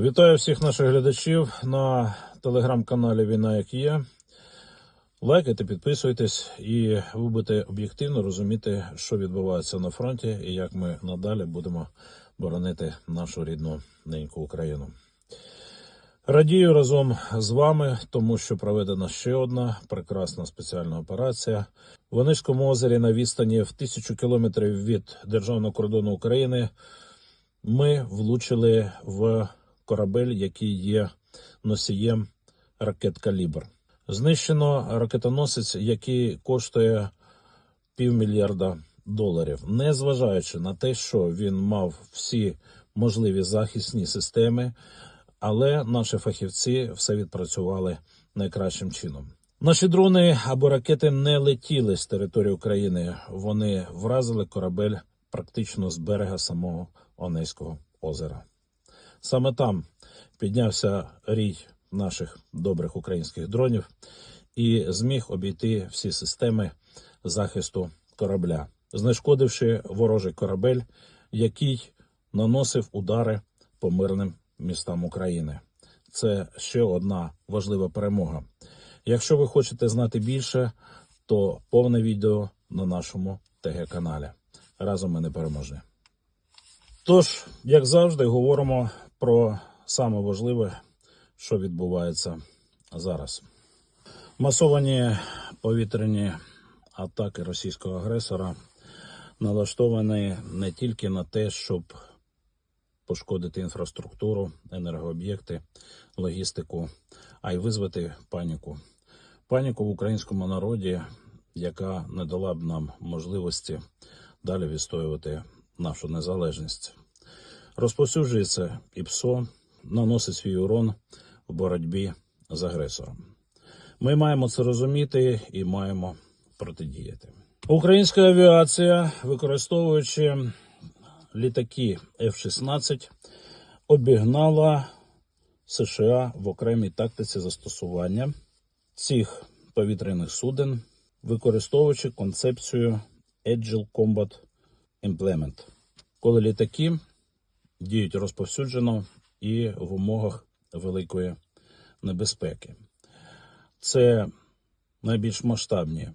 Вітаю всіх наших глядачів на телеграм-каналі Війна як є. Лайкайте, підписуйтесь, і ви будете об'єктивно розуміти, що відбувається на фронті і як ми надалі будемо боронити нашу рідну неньку Україну. Радію разом з вами, тому що проведена ще одна прекрасна спеціальна операція. В Онишському озері на відстані в тисячу кілометрів від державного кордону України ми влучили в корабель, який є носієм ракет Калібр. Знищено ракетоносець, який коштує півмільярда доларів, незважаючи на те, що він мав всі можливі захисні системи, але наші фахівці все відпрацювали найкращим чином. Наші дрони або ракети не летіли з території України. Вони вразили корабель практично з берега самого Онейського озера. Саме там піднявся рій наших добрих українських дронів і зміг обійти всі системи захисту корабля, знешкодивши ворожий корабель, який наносив удари по мирним містам України. Це ще одна важлива перемога. Якщо ви хочете знати більше, то повне відео на нашому ТГ-каналі. Разом ми не. Тож, як завжди, говоримо про саме важливе, що відбувається зараз. Масовані повітряні атаки російського агресора налаштовані не тільки на те, щоб пошкодити інфраструктуру, енергооб'єкти, логістику, а й визвати паніку. Паніку в українському народі, яка не дала б нам можливості далі відстоювати нашу незалежність. Розповсюджується ПСО, наносить свій урон в боротьбі з агресором. Ми маємо це розуміти і маємо протидіяти. Українська авіація, використовуючи літаки F-16, обігнала США в окремій тактиці застосування цих повітряних суден, використовуючи концепцію Agile Combat Implement, коли літаки діють розповсюджено і в умовах великої небезпеки. Це найбільш масштабні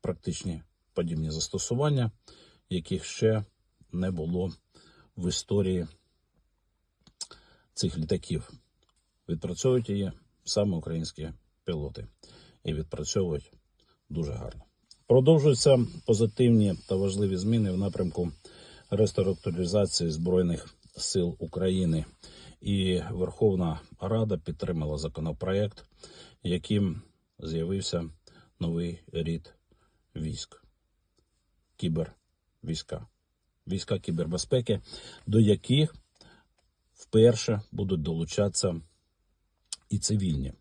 практичні подібні застосування, яких ще не було в історії цих літаків. Відпрацьовують її саме українські пілоти і відпрацьовують дуже гарно. Продовжуються позитивні та важливі зміни в напрямку реструктуризації Збройних сил України. І Верховна Рада підтримала законопроект, яким з'явився новий рід військ кібервійська, війська кібербезпеки, до яких вперше будуть долучатися і цивільні.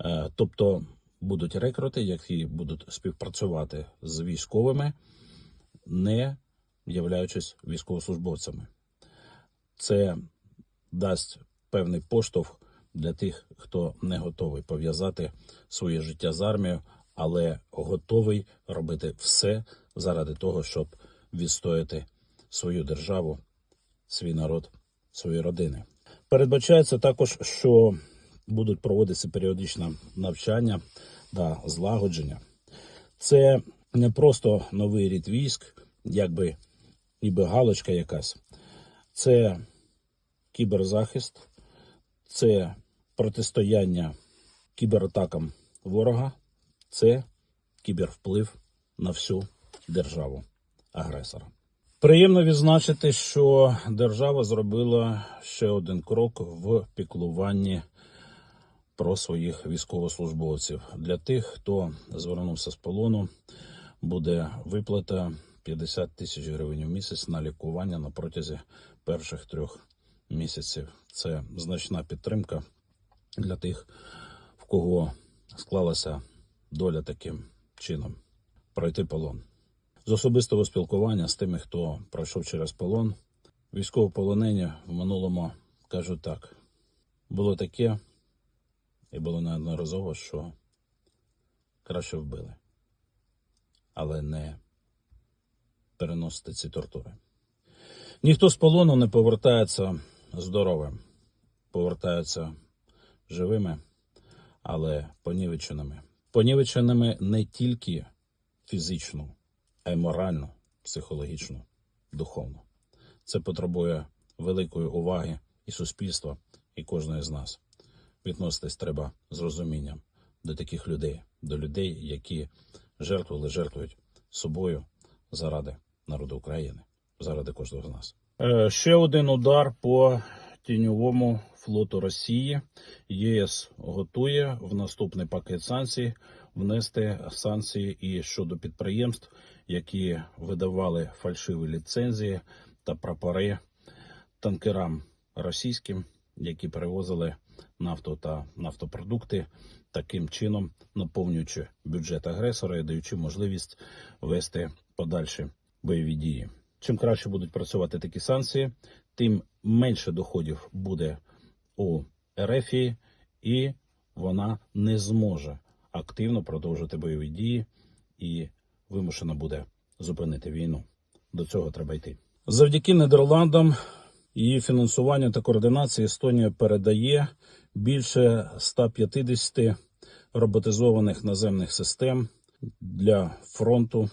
Е, Тобто будуть рекрути, які будуть співпрацювати з військовими, не являючись військовослужбовцями. Це дасть певний поштовх для тих, хто не готовий пов'язати своє життя з армією, але готовий робити все заради того, щоб відстояти свою державу, свій народ, свої родини. Передбачається також, що будуть проводитися періодичне навчання та злагодження. Це не просто новий рід військ, якби ніби галочка якась. Це кіберзахист, це протистояння кібератакам ворога, це кібервплив на всю державу агресора. Приємно відзначити, що держава зробила ще один крок в піклуванні про своїх військовослужбовців. Для тих, хто звернувся з полону, буде виплата 50 тисяч гривень в місяць на лікування на протязі перших трьох місяців. Це значна підтримка для тих, в кого склалася доля таким чином пройти полон. З особистого спілкування з тими, хто пройшов через полон, військовополонені в минулому кажуть так: було таке, і було неодноразово, що краще вбили, але не переносити ці тортури. Ніхто з полону не повертається здоровим. повертаються живими, але понівеченими. Понівеченими не тільки фізично, а й морально, психологічно, духовно. Це потребує великої уваги і суспільства, і кожної з нас. Відноситись треба з розумінням до таких людей, до людей, які жертвували, жертвують собою заради народу України, заради кожного з нас. Е, ще один удар по тіньовому флоту Росії. ЄС готує в наступний пакет санкцій внести санкції і щодо підприємств, які видавали фальшиві ліцензії та прапори танкерам російським, які перевозили нафту та нафтопродукти, таким чином наповнюючи бюджет агресора і даючи можливість вести подальші бойові дії. Чим краще будуть працювати такі санкції, тим менше доходів буде у РФ, і вона не зможе активно продовжити бойові дії і вимушена буде зупинити війну. До цього треба йти. Завдяки Нідерландам її фінансування та координації Естонія передає більше 150 роботизованих наземних систем для фронту.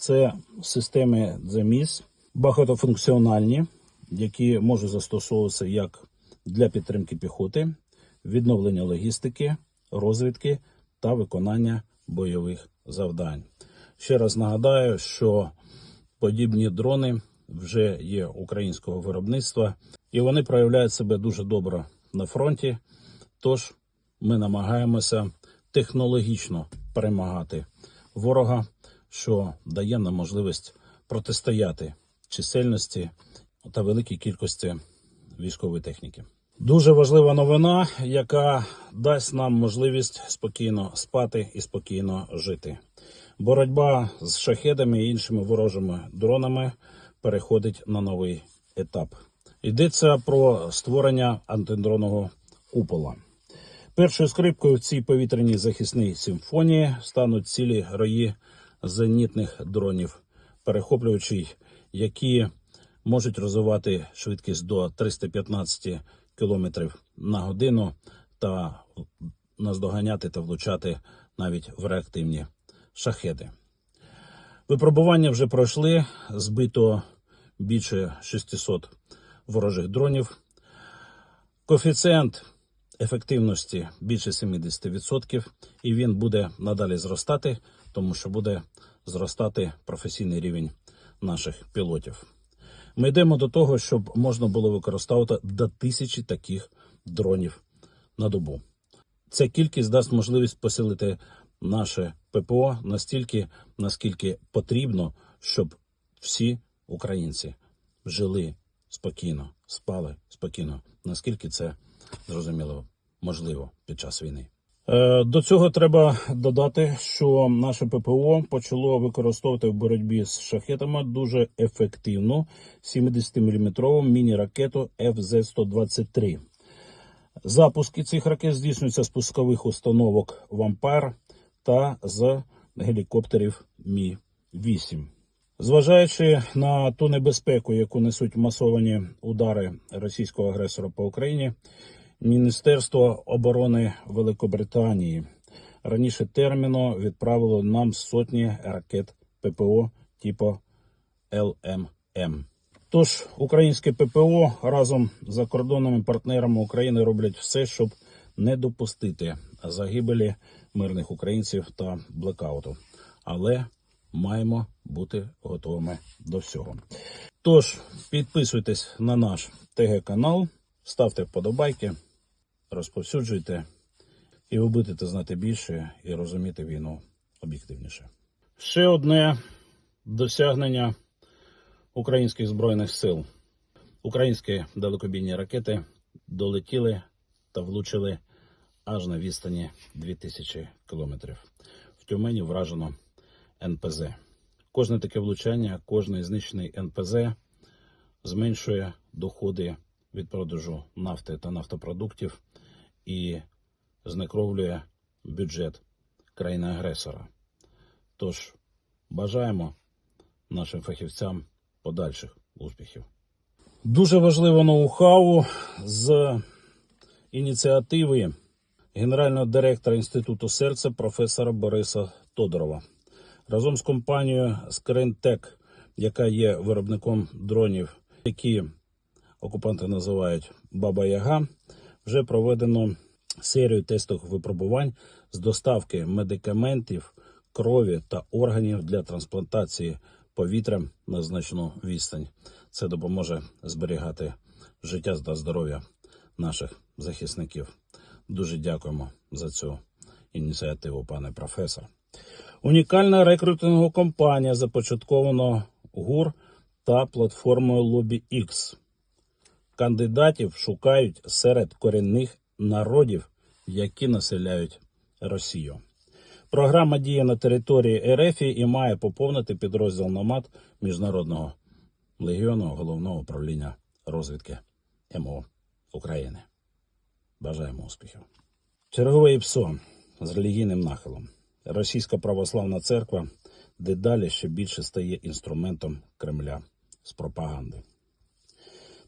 Це системи ЗЕМІС, багатофункціональні, які можуть застосовуватися як для підтримки піхоти, відновлення логістики, розвідки та виконання бойових завдань. Ще раз нагадаю, що подібні дрони вже є українського виробництва, і вони проявляють себе дуже добре на фронті. Тож ми намагаємося технологічно перемагати ворога, що дає нам можливість протистояти чисельності та великій кількості військової техніки. Дуже важлива новина, яка дасть нам можливість спокійно спати і спокійно жити. Боротьба з шахедами і іншими ворожими дронами переходить на новий етап. Йдеться про створення антидронового купола. Першою скрипкою в цій повітряній захисній симфонії стануть цілі рої зенітних дронів, перехоплюючі, які можуть розвивати швидкість до 315 км на годину та наздоганяти та влучати навіть в реактивні шахеди. Випробування вже пройшли, збито більше 600 ворожих дронів. Коефіцієнт ефективності більше 70%, і він буде надалі зростати, тому що буде зростати професійний рівень наших пілотів. Ми йдемо до того, щоб можна було використовувати до тисячі таких дронів на добу. Ця кількість дасть можливість посилити наше ППО настільки, наскільки потрібно, щоб всі українці жили спокійно, спали спокійно, наскільки це зрозуміло можливо під час війни. Е, До цього треба додати, що наше ППО почало використовувати в боротьбі з шахетами дуже ефективну 70-мм міні-ракету FZ-123. Запуски цих ракет здійснюються з пускових установок Вампер та з гелікоптерів Мі 8 Зважаючи на ту небезпеку, яку несуть масовані удари російського агресора по Україні, Міністерство оборони Великобританії раніше терміну відправило нам сотні ракет ППО типу ЛММ. Тож українське ППО разом з закордонними партнерами України роблять все, щоб не допустити загибелі мирних українців та блекауту. Але маємо бути готовими до всього. Тож підписуйтесь на наш ТГ канал, ставте вподобайки, розповсюджуйте, і ви будете знати більше і розуміти війну об'єктивніше. Ще одне досягнення українських збройних сил. Українські далекобійні ракети долетіли та влучили аж на відстані 2000 кілометрів. В Тюмені вражено НПЗ. Кожне таке влучання, кожний знищений НПЗ зменшує доходи від продажу нафти та нафтопродуктів і знекровлює бюджет країни-агресора. Тож бажаємо нашим фахівцям подальших успіхів. Дуже важливе ноу-хау з ініціативи генерального директора Інституту серця професора Бориса Тодорова. Разом з компанією Скринтек, яка є виробником дронів, які окупанти називають Баба Яга, вже проведено серію тестових випробувань з доставки медикаментів, крові та органів для трансплантації повітря на значну відстань. Це допоможе зберігати життя та здоров'я наших захисників. Дуже дякуємо за цю ініціативу, пане професор. Унікальна рекрутингова компанія започаткована ГУР та платформою Lobby X. Кандидатів шукають серед корінних народів, які населяють Росію. Програма діє на території РФ і має поповнити підрозділ НОМАД Міжнародного легіону головного управління розвідки МО України. Бажаємо успіхів. Чергове ІПСО з релігійним нахилом. Російська православна церква дедалі ще більше стає інструментом Кремля з пропаганди.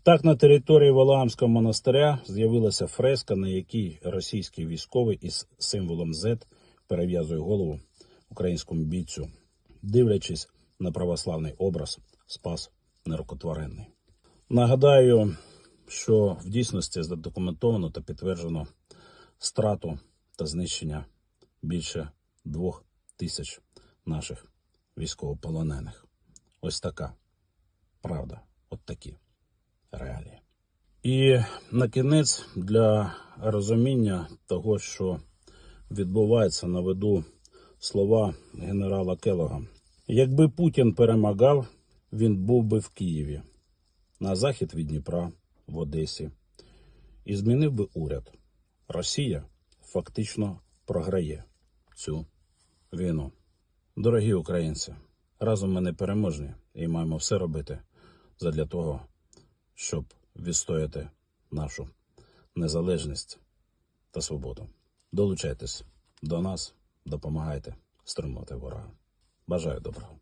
Так, на території Валаамського монастиря з'явилася фреска, на якій російський військовий із символом Z перев'язує голову українському бійцю, дивлячись на православний образ Спас нерукотворенний. Нагадаю, що в дійсності задокументовано та підтверджено страту та знищення більше двох тисяч наших військовополонених. Ось така правда, от такі реалії. І на кінець для розуміння того, що відбувається, наведу слова генерала Келога. Якби Путін перемагав, він був би в Києві, на захід від Дніпра, в Одесі, і змінив би уряд. Росія фактично програє цю війну. Дорогі українці, разом ми не переможні і маємо все робити задля того, щоб відстояти нашу незалежність та свободу. Долучайтесь до нас, допомагайте стримувати ворога. Бажаю доброго.